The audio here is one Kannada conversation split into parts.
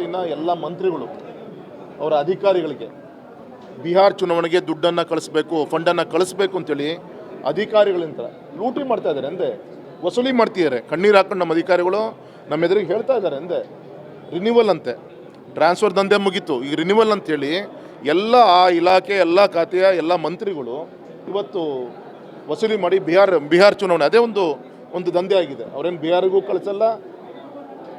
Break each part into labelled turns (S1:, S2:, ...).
S1: ಇನ್ನು ಎಲ್ಲ ಮಂತ್ರಿಗಳು, ಅವರ ಅಧಿಕಾರಿಗಳಿಗೆ ಬಿಹಾರ್ ಚುನಾವಣೆಗೆ ದುಡ್ಡನ್ನು ಕಳಿಸ್ಬೇಕು, ಫಂಡನ್ನು ಕಳಿಸ್ಬೇಕು ಅಂತೇಳಿ ಅಧಿಕಾರಿಗಳಿಂದ ಲೂಟಿ ಮಾಡ್ತಾ ಇದ್ದಾರೆ. ಅಂದೆ ವಸೂಲಿ ಮಾಡ್ತಿದ್ದಾರೆ. ಕಣ್ಣೀರು ಹಾಕೊಂಡು ನಮ್ಮ ಅಧಿಕಾರಿಗಳು ನಮ್ಮ ಎದುರಿಗೆ ಹೇಳ್ತಾ ಇದ್ದಾರೆ. ಅಂದೆ ರಿನ್ಯೂವಲ್ ಅಂತೆ. ಟ್ರಾನ್ಸ್ಫರ್ ದಂಧೆ ಮುಗೀತು. ಈಗ ರಿನ್ಯೂವಲ್ ಅಂತೇಳಿ ಎಲ್ಲ ಆ ಇಲಾಖೆ, ಎಲ್ಲ ಖಾತೆಯ ಎಲ್ಲ ಮಂತ್ರಿಗಳು ಇವತ್ತು ವಸೂಲಿ ಮಾಡಿ ಬಿಹಾರ್ ಬಿಹಾರ್ ಚುನಾವಣೆ. ಅದೇ ಒಂದು ಒಂದು ದಂಧೆ ಆಗಿದೆ. ಅವ್ರೇನು ಬಿಹಾರಿಗೂ ಕಳಿಸಲ್ಲ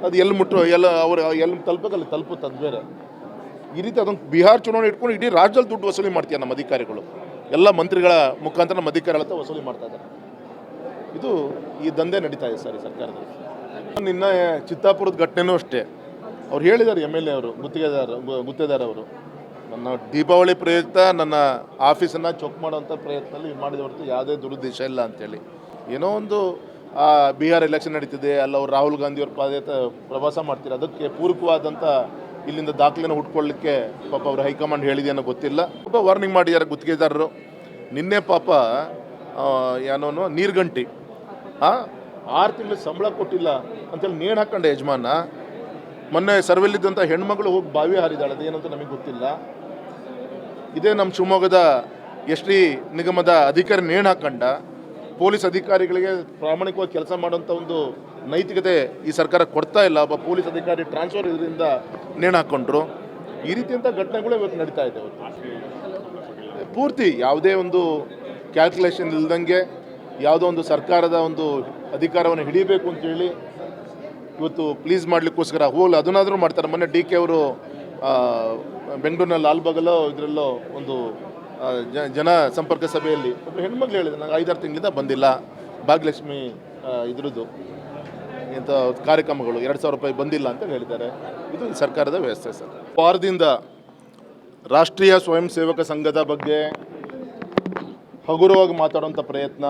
S1: ಅದು ಎಲ್ಲಿ ಮುಟ್ಟು ಎಲ್ಲ ಅವ್ರು ಎಲ್ಲಿ ತಲುಪಕ್ಕೆ ಅಲ್ಲಿ ತಲುಪುತ್ತೆ ಅದು ಬೇರೆ. ಈ ರೀತಿ ಅದೊಂದು ಬಿಹಾರ್ ಚುನಾವಣೆ ಇಟ್ಕೊಂಡು ಇಡೀ ರಾಜ್ಯದಲ್ಲಿ ದುಡ್ಡು ವಸೂಲಿ ಮಾಡ್ತೀಯ ನಮ್ಮ ಅಧಿಕಾರಿಗಳು. ಎಲ್ಲ ಮಂತ್ರಿಗಳ ಮುಖಾಂತರ ನಮ್ಮ ಅಧಿಕಾರಿಗಳ ಹತ್ರ ವಸೂಲಿ ಮಾಡ್ತಾ ಇದ್ದಾರೆ. ಇದು ಈ ದಂಧೆ ನಡೀತಾ ಇದೆ ಸರ್ ಈ ಸರ್ಕಾರದಲ್ಲಿ. ನಿನ್ನ ಚಿತ್ತಾಪುರದ ಘಟನೆನೂ ಅಷ್ಟೇ. ಅವ್ರು ಹೇಳಿದ್ದಾರೆ ಎಂ ಎಲ್ ಎ ಅವರು, ಗುತ್ತಿಗೆದಾರ, ಗು- ಗುತ್ತೇದಾರ ಅವರು. ನನ್ನ ದೀಪಾವಳಿ ಪ್ರಯುಕ್ತ ನನ್ನ ಆಫೀಸನ್ನು ಚೊಕ್ ಮಾಡೋವಂಥ ಪ್ರಯತ್ನದಲ್ಲಿ ಮಾಡಿದ ಹೊರತು ಯಾವುದೇ ದುರುದ್ದೇಶ ಇಲ್ಲ ಅಂಥೇಳಿ ಏನೋ ಒಂದು ಬಿಹಾರ್ ಎಲೆಕ್ಷನ್ ನಡೀತಿದೆ, ಅಲ್ಲ ಅವ್ರು ರಾಹುಲ್ ಗಾಂಧಿ ಅವ್ರ ಪಾದಯಾತ ಪ್ರವಾಸ ಮಾಡ್ತೀರ ಅದಕ್ಕೆ ಪೂರಕವಾದಂಥ ಇಲ್ಲಿಂದ ದಾಖಲೆನ ಹುಟ್ಕೊಳ್ಳಿಕ್ಕೆ ಪಾಪ ಅವರು ಹೈಕಮಾಂಡ್ ಹೇಳಿದೆ ಅನ್ನೋ ಗೊತ್ತಿಲ್ಲ. ಪಾಪ ವಾರ್ನಿಂಗ್ ಮಾಡಿದ್ದಾರೆ ಗುತ್ತಿಗೆದಾರರು. ನಿನ್ನೆ ಪಾಪ ಏನೋನು ನೀರ್ಗಂಟಿ. ಹಾಂ ಆರು ತಿಂಗಳು ಸಂಬಳ ಕೊಟ್ಟಿಲ್ಲ ಅಂತೇಳಿ ನೇಣು ಹಾಕೊಂಡೆ ಯಜಮಾನ. ಮೊನ್ನೆ ಸರ್ವೆಲ್ಲಿದ್ದಂಥ ಹೆಣ್ಮಗಳು ಹೋಗಿ ಬಾವಿ ಹಾರಿದಾಳೆ ಅದೇನಂತ ನಮಗೆ ಗೊತ್ತಿಲ್ಲ. ಇದೇ ನಮ್ಮ ಶಿವಮೊಗ್ಗದ ಎಸ್ ಟಿ ನಿಗಮದ ಅಧಿಕಾರಿ ನೇಣು ಹಾಕೊಂಡ. ಪೊಲೀಸ್ ಅಧಿಕಾರಿಗಳಿಗೆ ಪ್ರಾಮಾಣಿಕವಾಗಿ ಕೆಲಸ ಮಾಡುವಂಥ ಒಂದು ನೈತಿಕತೆ ಈ ಸರ್ಕಾರ ಕೊಡ್ತಾ ಇಲ್ಲ. ಒಬ್ಬ ಪೊಲೀಸ್ ಅಧಿಕಾರಿ ಟ್ರಾನ್ಸ್ಫರ್ ಇದರಿಂದ ನೇಣು ಹಾಕ್ಕೊಂಡ್ರು ಈ ರೀತಿಯಂಥ ಘಟನೆಗಳು ಇವತ್ತು ನಡೀತಾ ಇದೆ ಪೂರ್ತಿ ಯಾವುದೇ ಒಂದು ಕ್ಯಾಲ್ಕುಲೇಷನ್ ಇಲ್ದಂಗೆ ಯಾವುದೋ ಒಂದು ಸರ್ಕಾರದ ಒಂದು ಅಧಿಕಾರವನ್ನು ಹಿಡಿಬೇಕು ಅಂತೇಳಿ ಇವತ್ತು ಪ್ಲೀಸ್ ಮಾಡಲಿಕ್ಕೋಸ್ಕರ ಹೋಲ್ ಅದನ್ನಾದರೂ ಮಾಡ್ತಾರೆ. ಮೊನ್ನೆ ಡಿ ಕೆ ಅವರು ಬೆಂಗಳೂರಿನ ಲಾಲ್ಬಾಗಲ್ಲೋ ಇದರಲ್ಲೋ ಒಂದು ಜನ ಸಂಪರ್ಕ ಸಭೆಯಲ್ಲಿ ಒಬ್ಬ ಹೆಣ್ಮಕ್ಳು ಹೇಳಿದ್ರು, ನಂಗೆ ಐದಾರು ತಿಂಗಳಿಂದ ಬಂದಿಲ್ಲ, ಭಾಗ್ಯಲಕ್ಷ್ಮಿ ಇದ್ರದ್ದು. ಇಂಥ ಕಾರ್ಯಕ್ರಮಗಳು, ಎರಡು ಸಾವಿರ ರೂಪಾಯಿ ಬಂದಿಲ್ಲ ಅಂತ ಹೇಳಿದ್ದಾರೆ. ಇದು ಸರ್ಕಾರದ ವ್ಯವಸ್ಥೆ ಸರ್. ವಾರದಿಂದ ರಾಷ್ಟ್ರೀಯ ಸ್ವಯಂ ಸೇವಕ ಸಂಘದ ಬಗ್ಗೆ ಹಗುರವಾಗಿ ಮಾತಾಡುವಂಥ ಪ್ರಯತ್ನ.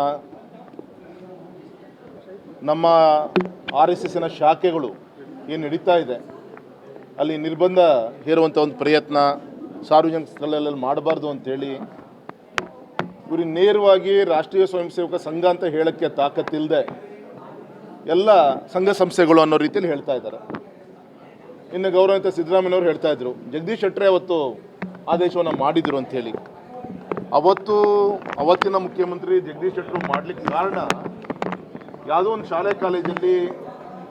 S1: ನಮ್ಮ ಆರ್ ಎಸ್ ಎಸ್ಸಿನ ಶಾಖೆಗಳು ಏನು ನಡೀತಾ ಇದೆ, ಅಲ್ಲಿ ನಿರ್ಬಂಧ ಹೇರುವಂಥ ಒಂದು ಪ್ರಯತ್ನ. ಸಾರ್ವಜನಿಕ ಸ್ಥಳಗಳಲ್ಲಿ ಮಾಡಬಾರ್ದು ಅಂತೇಳಿ ಇವ್ರಿಗೆ ನೇರವಾಗಿ ರಾಷ್ಟ್ರೀಯ ಸ್ವಯಂ ಸೇವಕ ಸಂಘ ಅಂತ ಹೇಳೋಕ್ಕೆ ತಾಕತ್ತಿಲ್ಲದೆ ಎಲ್ಲ ಸಂಘ ಸಂಸ್ಥೆಗಳು ಅನ್ನೋ ರೀತಿಯಲ್ಲಿ ಹೇಳ್ತಾ ಇದ್ದಾರೆ. ಇನ್ನು ಗೌರವಿತ ಸಿದ್ದರಾಮಯ್ಯವರು ಹೇಳ್ತಾ ಇದ್ರು, ಜಗದೀಶ್ ಶೆಟ್ಟರೆ ಅವತ್ತು ಆದೇಶವನ್ನು ಮಾಡಿದ್ರು ಅಂತೇಳಿ. ಅವತ್ತು ಅವತ್ತಿನ ಮುಖ್ಯಮಂತ್ರಿ ಜಗದೀಶ್ ಶೆಟ್ಟರು ಮಾಡ್ಲಿಕ್ಕೆ ಕಾರಣ ಯಾವುದೋ ಒಂದು ಶಾಲೆ ಕಾಲೇಜಲ್ಲಿ